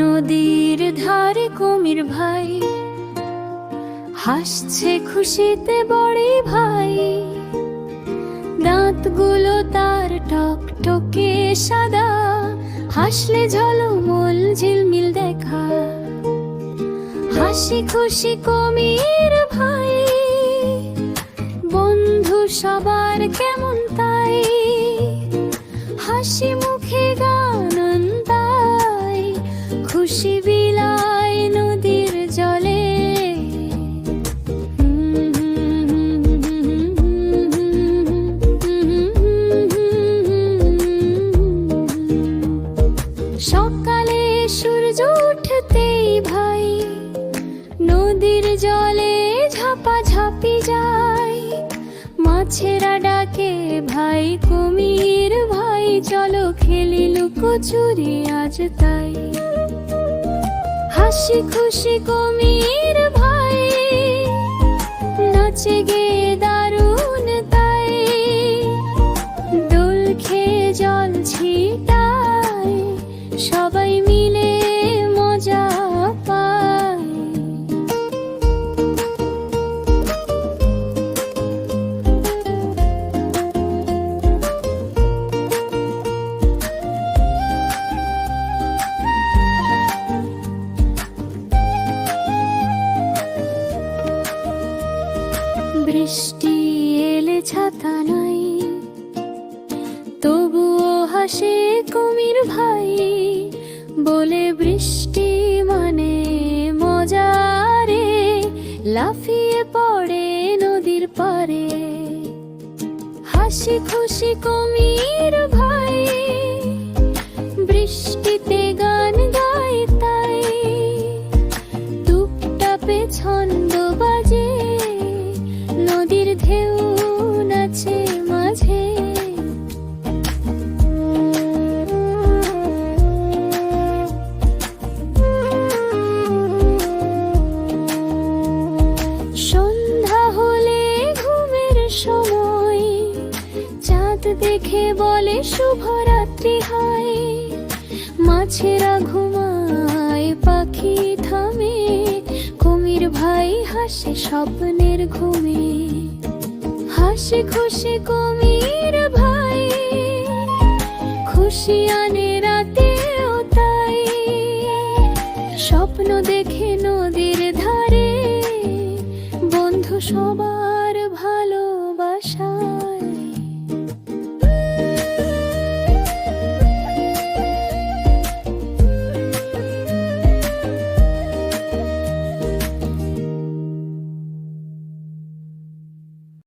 নদীর ধারে কুমির ভাই, হাসছে খুশিতে বড়ে ভাই। দাঁতগুলো তার টকটকে সাদা, হাসলে ঝলমল ঝিলমিল দেখা। হাসি খুশি কুমির ভাই, বন্ধু সবার সকালে সূর্য উঠতেই ভাই নদীর জলে ঝাপা ঝাপি যায়। মাছেরা ডাকে, ভাই, কুমির, ভাই, চলো খেলি লুকোচুরি আজ তাই। হাসি খুশি কুমির ভাই, নাচে গে বৃষ্টি এলে ছাতা নাই। তবুও হাসে কুমির ভাই, বলে বৃষ্টি মানে মজারে লাফিয়ে পড়ে নদীর পারে হাসি খুশি কুমির ভাই, বৃষ্টিতে গান গায় তাই। টুপটাপে ছন্দ দেখে বলে, শুভরাত্রি হয়। মাছেরা ঘুমায়, পাখি থামে, কুমির ভাই হাসে স্বপ্নের ঘুমে। হাসি খুশি কুমির ভাই, খুশি আনে রাতেও তাই। স্বপ্ন দেখে নদীর ধারে বন্ধু সবাই